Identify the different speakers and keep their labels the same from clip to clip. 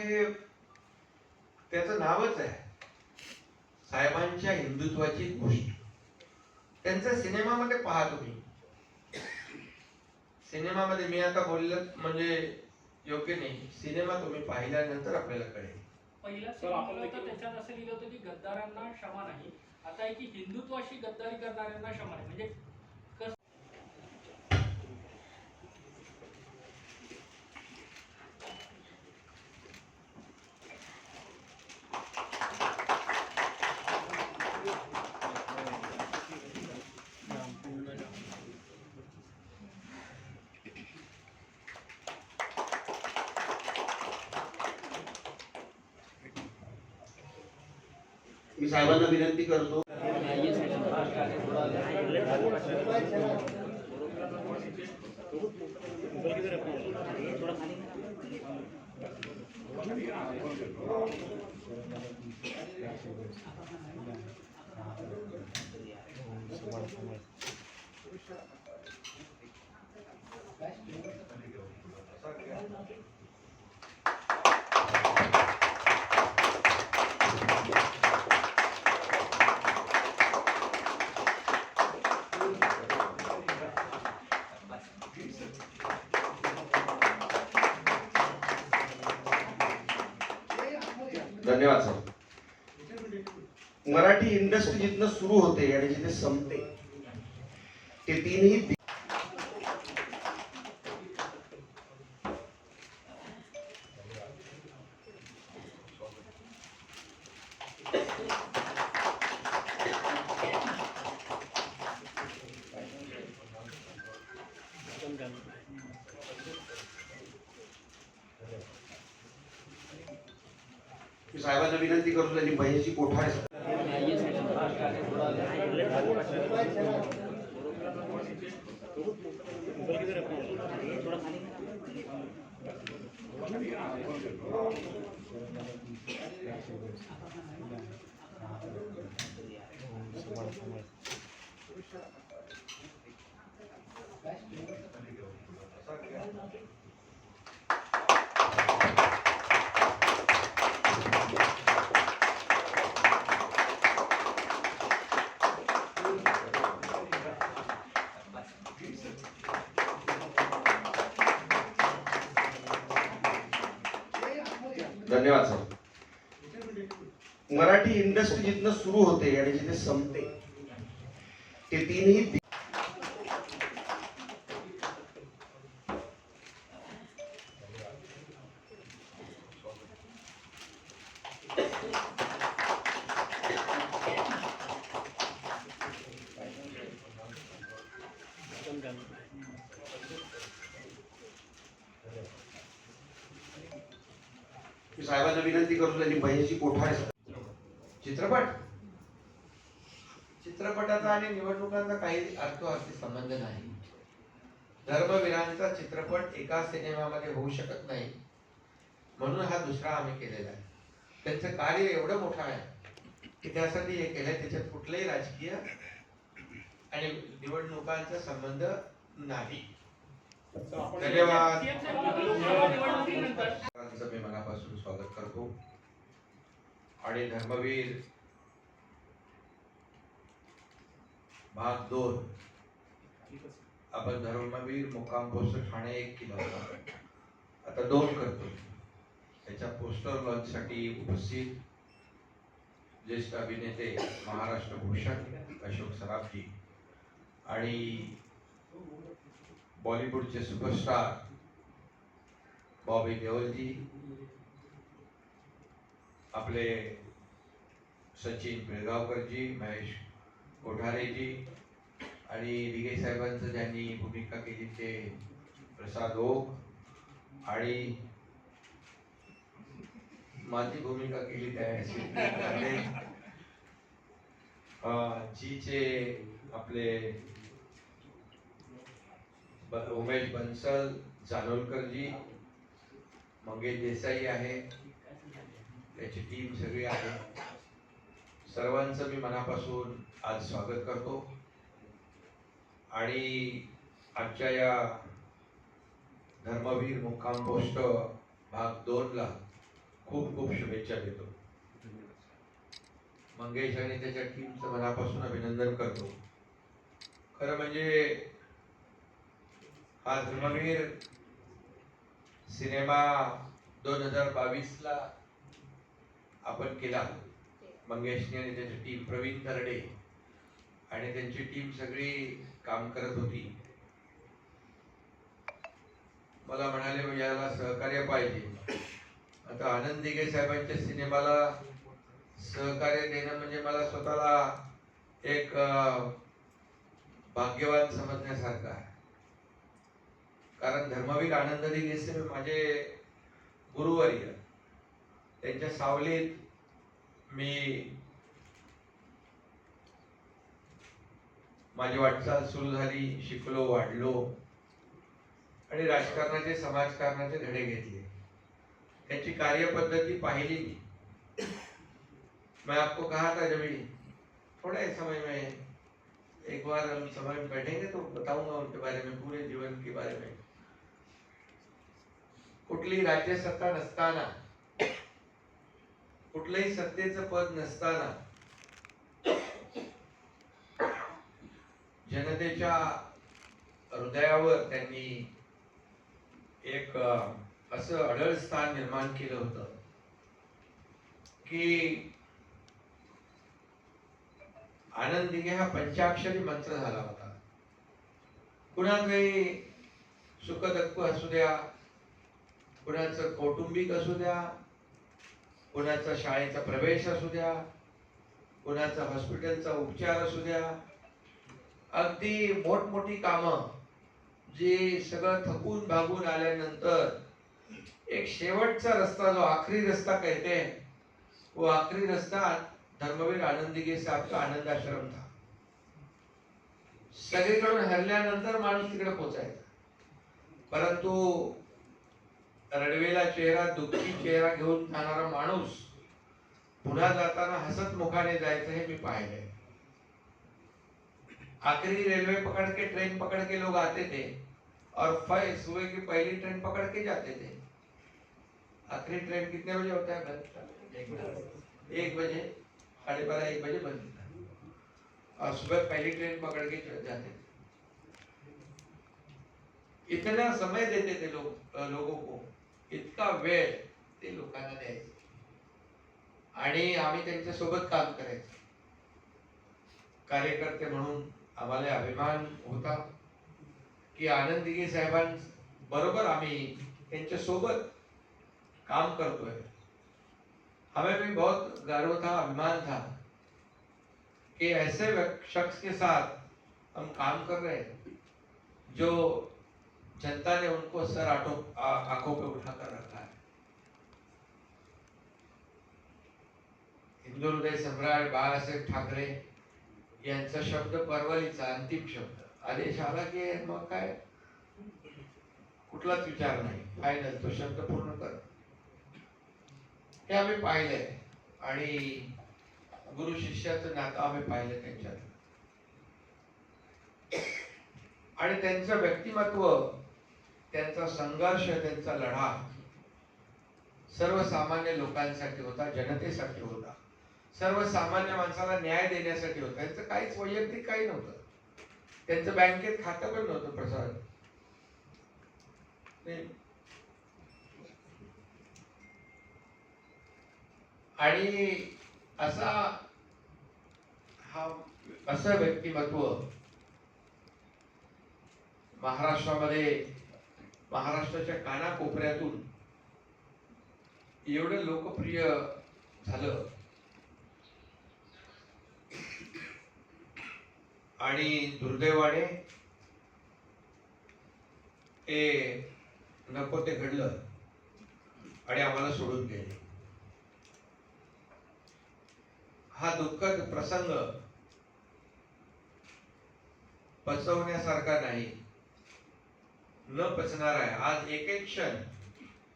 Speaker 1: हे त्याचं नावच आहे. साहेबांच्या हिंदुत्वाची गोष्ट. त्यांच्या सिनेमामध्ये पहा तुम्ही. सिनेमामध्ये मी आता बोललं म्हणजे योग्य नाही. सिनेमा तुम्ही पाहिल्यानंतर आपल्याला कळेल.
Speaker 2: देखील-
Speaker 3: त्याच्यात असं लिहिलं होतं की गद्दारांना क्षमा नाही. आता आहे की हिंदुत्वाशी गद्दारी करणाऱ्यांना क्षमा नाही. म्हणजे
Speaker 4: मी साहेबांना विनंती करतो. धन्यवाद सर मराठी इंडस्ट्री जिथनं सुरू होते आणि जिथे संपते ते तीनही साहेबांना विनंती करतो त्यांनी बहिणीची कोठा आहे Thank you. धन्यवाद सर. मराठी इंडस्ट्री जिथनं सुरू होते आणि जिथे संपते ते तीनही दि- मी साहेबांना विनंती करतो त्यांनी बहिणीची कोठा आहे.
Speaker 1: चित्रपट? चित्रपटाचा आणि निवडणुकांचा काही अर्थार्थी संबंध नाही. धर्मवीरांचा चित्रपट एका सिनेमामध्ये होऊ शकत नाही. म्हणून हा दुसरा आम्ही केलेला आहे. त्यांचं कार्य एवढं मोठं आहे की त्यासाठी हे केलंय. त्याच्यात कुठलंही राजकीय आणि निवडणुकांचा संबंध नाही. धन्यवाद.
Speaker 3: CM
Speaker 1: सर्वांचं मी मनापासून स्वागत करतो. आणि धर्मवीर भाग दोन आपण धर्मवीर मुक्काम पोस्टर ठाणे एक केला होता. आता दोन करतो त्याच्या पोस्टर लॉन्चसाठी उपस्थित ज्येष्ठ अभिनेते महाराष्ट्र भूषण अशोक सराफजी आणि बॉलिवूडचे सुपरस्टार बॉबी देओलजी आपले सचिन पिळगावकरजी महेश कोठारेजी आणि दिगे साहेबांचं ज्यांनी भूमिका केली ते प्रसाद ओक आणि माझी भूमिका केली त्या जीचे आपले उमेश बन्सल जानोलकरजी मंगेश देसाई आहे. त्याची टीम सगळी आहे. सर्वांचं मी मनापासून आज स्वागत करतो. आणि आजच्या या धर्मवीर मुक्काम पोस्ट भाग दोनला खूप खूप शुभेच्छा देतो. मंगेश आणि त्याच्या टीमचं मनापासून अभिनंदन करतो. खरं म्हणजे हा धर्मवीर सिनेमा दोन हजार बावीस ला आपण केला. मंगेशने आणि त्याची टीम प्रवीण तरडे आणि त्यांची टीम सगळी काम करत होती. मला म्हणाले याला सहकार्य पाहिजे. आता आनंद दिघे साहेबांच्या सिनेमाला सहकार्य देणं म्हणजे मला स्वतःला एक भाग्यवान समजण्यासारखं आहे. कारण धर्मवीर आनंद दिघे माझे गुरुवर्य. त्यांच्या सावलीत मी माझी वाटचाल सुरू झाली शिकलो वाढलो आणि राजकारणाचे समाजकारणाचे धडे घेतले. त्यांची कार्यपद्धती पाहिली मी. मैं आपको कहा था जब थोड़ा ही समय में एक बार हम समय में बैठेंगे तो बताऊंगा उनके बारे में पूरे जीवन के बारे में. कुठली राज्यसत्ता नसताना कुठलंही सत्तेचं पद नसताना जनतेच्या हृदयावर त्यांनी एक असं अढळ स्थान निर्माण केलं होतं की आनंद हा पंचाक्षरी मंत्र झाला होता. कुणाचंही सुखदुःख असू द्या कुणाचं कौटुंबिक असू द्या कुणाचा शाळेचा प्रवेश असू द्या कुणाचा हॉस्पिटलचा उपचार असू द्या अगदी मोठमोठी कामं जी सगळं थकून भागून आल्यानंतर एक शेवटचा रस्ता जो आखरी रस्ता कहते हैं वो आखरी रस्ता धर्मवीर आनंदी के साहब का आनंद आश्रम था। सगळीकडून हरल्यानंतर माणूस तिकडे पोचायचा परंतु रडवेला चेहरा, दुःखी चेहरा घेऊन जाणारा माणूस पुन्हा जाताना हसत मुखाने जायचं हे मी पाहिलंय. आखिरी रेलवे पकड़ के, ट्रेन पकड़ के लोग आते थे और फै- सुबह की पहली ट्रेन पकड़ के जाते थे. आखिरी ट्रेन कितने बजे होता है? बंद एक बजे। साढ़े बारह, एक बजे बंद और सुबह पहली ट्रेन पकड़ के जाते थे। इतना समय देते थे लोग लोगों को। इतका वेळ ते लोकांना द्यायचे. आणि आम्ही त्यांच्यासोबत काम करायचो. कार्यकर्ते म्हणून आम्हाला अभिमान होता की आनंद साहेबांबरोबर आम्ही त्यांच्यासोबत काम करतोय. हमें भी बहुत गर्व था अभिमान था कि ऐसे शख्स के साथ हम काम कर रहे हैं जो जनता ने उनको सर आटो आंखों पे उठाकर रखा है। हिंदू हृदय सम्राट बाळासाहेब ठाकरे यांचा शब्द परवलीचा अंतिम शब्द. आदेश आला की मग काय? कुठलाच विचार नाही. फायनल तो शब्द पूर्ण कर. हे आम्ही पाहिलंय. आणि गुरु शिष्याचं नातं आम्ही पाहिलं त्यांच्यात. आणि त्यांचं व्यक्तिमत्व त्यांचा संघर्ष त्यांचा लढा सर्वसामान्य लोकांसाठी होता जनतेसाठी होता. सर्वसामान्य माणसाला न्याय देण्यासाठी होता. त्यांचं काहीच वैयक्तिक काही नव्हतं. त्यांचं बँकेत खातं पण नव्हतं प्रसाद. आणि असा हा असं व्यक्तिमत्व महाराष्ट्रामध्ये महाराष्ट्राच्या कानाकोपऱ्यातून एवढं लोकप्रिय झालं. आणि दुर्दैवाने ते नको ते घडलं आणि आम्हाला सोडून गेले. हा दुःखद प्रसंग पचवण्यासारखा नाही. न पचणार आहे. आज एक एक क्षण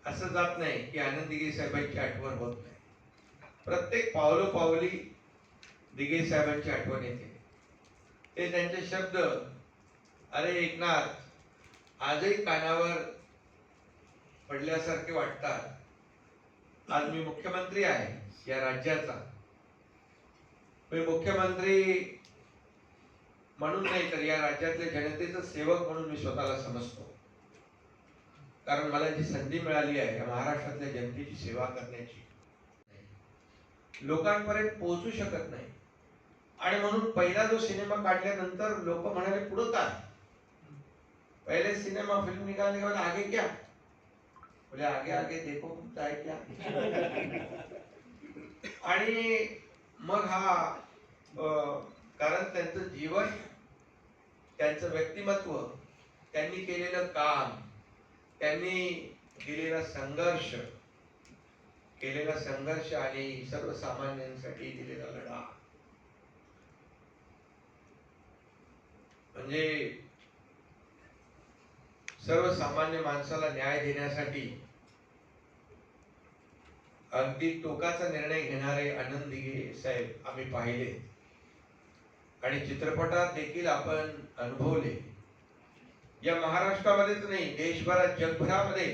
Speaker 1: असं जात नाही की आनंद दिघे साहेबांची आठवण होत नाही. प्रत्येक पावलो पावली दिघे साहेबांची आठवण येते. ते त्यांचे शब्द अरे एकनाथ आजही कानावर पडल्यासारखे वाटतात. आज मी मुख्यमंत्री आहे या राज्याचा. मी मुख्यमंत्री म्हणून नाही तर या राज्यातल्या जनतेचा सेवक म्हणून मी स्वतःला समजतो. कारण मला जी संधी मिळाली आहे या महाराष्ट्रातल्या जनतेची सेवा करण्याची लोकांपर्यंत पोहोचू शकत नाही. आणि म्हणून पहिला जो सिनेमा काढल्यानंतर लोक म्हणाले पुढं काय पहिले सिनेमा फिल्म निघाले आगे क्या? बोले आगे आगे देखो काय क्या? आणि मग हा अं, कारण त्यांचं जीवन त्यांचं व्यक्तिमत्व त्यांनी केलेलं काम त्यांनी दिलेला संघर्ष केलेला संघर्ष आणि सर्वसामान्यांसाठी दिलेला लढा. म्हणजे सर्वसामान्य माणसाला न्याय देण्यासाठी अगदी टोकाचा निर्णय घेणारे आनंद दिघे साहेब आम्ही पाहिले. आणि चित्रपटात देखील आपण अनुभवले. या महाराष्ट्रामध्येच नाही देशभरात जगभरामध्ये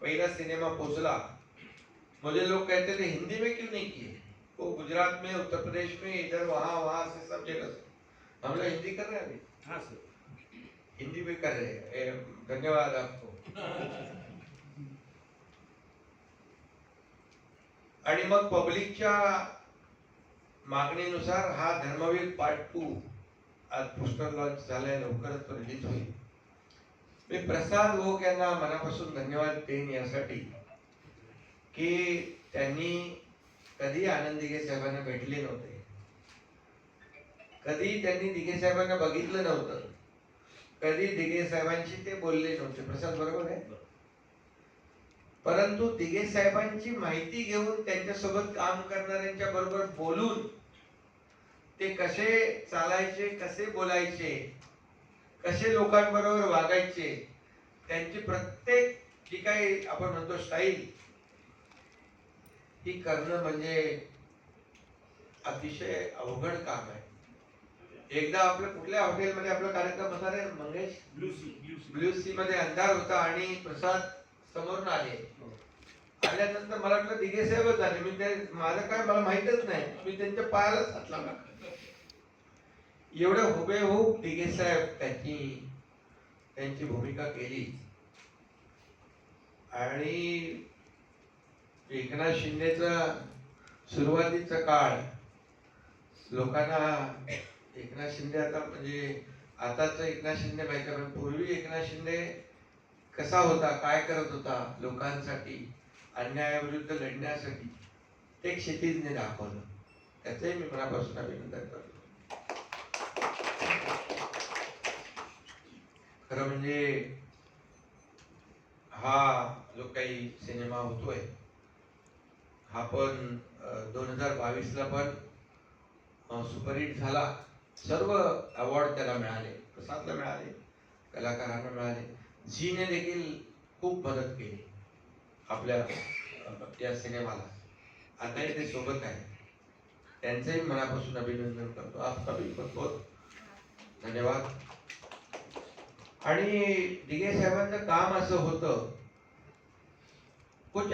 Speaker 1: पहिला सिनेमा पोचला. मुझे लोग कहते थे हिंदी में क्यों नहीं किए वो गुजरात में उत्तर प्रदेश में इधर वहां वहां से सब जगह. से हम लोग हिंदी कर रहे हैं अभी
Speaker 4: हाँ सर.
Speaker 1: हिंदी भी कर रहे. हैं धन्यवाद आपको. आणि मग पब्लिकच्या मागणीनुसार हा धर्मवीर पार्ट टू आज पोस्टर लॉन्च झालाय. लवकरच रिलीज होईल. मी प्रसाद ओक यांना मनापासून धन्यवाद देईन यासाठी की त्यांनी कधी आनंद दिघे साहेबांना भेटले नव्हते. कधी त्यांनी दिघे साहेबांना बघितलं नव्हतं. कधी दिघे साहेबांशी ते बोलले नव्हते. प्रसाद बरोबर आहे? परंतु दिघे साहेबांची माहिती घेऊन त्यांच्यासोबत काम करणाऱ्यांच्या बरोबर बोलून ते कसे चालायचे कसे बोलायचे कसे लोकांबरोबर वागायचे त्यांची प्रत्येक जी काही आपण म्हणतो स्टाईल ही करणं म्हणजे अतिशय अवघड काम आहे. एकदा आपल्या कुठल्या हॉटेलमध्ये आपला कार्यक्रम होता रे Mangesh?
Speaker 4: Blue Sea Blue Sea
Speaker 1: मध्ये अंधार होता आणि प्रसाद समोरून आले. आल्यानंतर मला वाटलं दिघे साहेबच आले मी ते माझं काय मला माहितच नाही. मी त्यांच्या पायालाच हात लावला. एवढं हुबेहूब दिघे साहेब त्यांची त्यांची भूमिका केली आणि एकनाथ शिंदेचा सुरुवातीचा काळ लोकांना एकनाथ शिंदे आता म्हणजे आताच एकनाथ शिंदे माहिती पण पूर्वी एकनाथ शिंदे कसा होता काय करत होता लोकांसाठी अन्यायाविरुद्ध लढण्यासाठी ते क्षितिजने दाखवलं. त्याचंही मी मनापासून अभिनंदन करतो. खरं म्हणजे हा जो काही सिनेमा होतोय हा पण दोन हजार बावीसला पण सुपरहिट झाला. सर्व अवॉर्ड त्याला मिळाले प्रसादला मिळाले कलाकारांना मिळाले. झीने देखील खूप मदत केली आपल्या या सिनेमाला. आताही ते सोबत आहे. त्यांचंही मनापासून अभिनंदन करतो. आपका भी बहुत बहुत धन्यवाद. आणि दिघे साहेबांचं काम असं होतं कुछ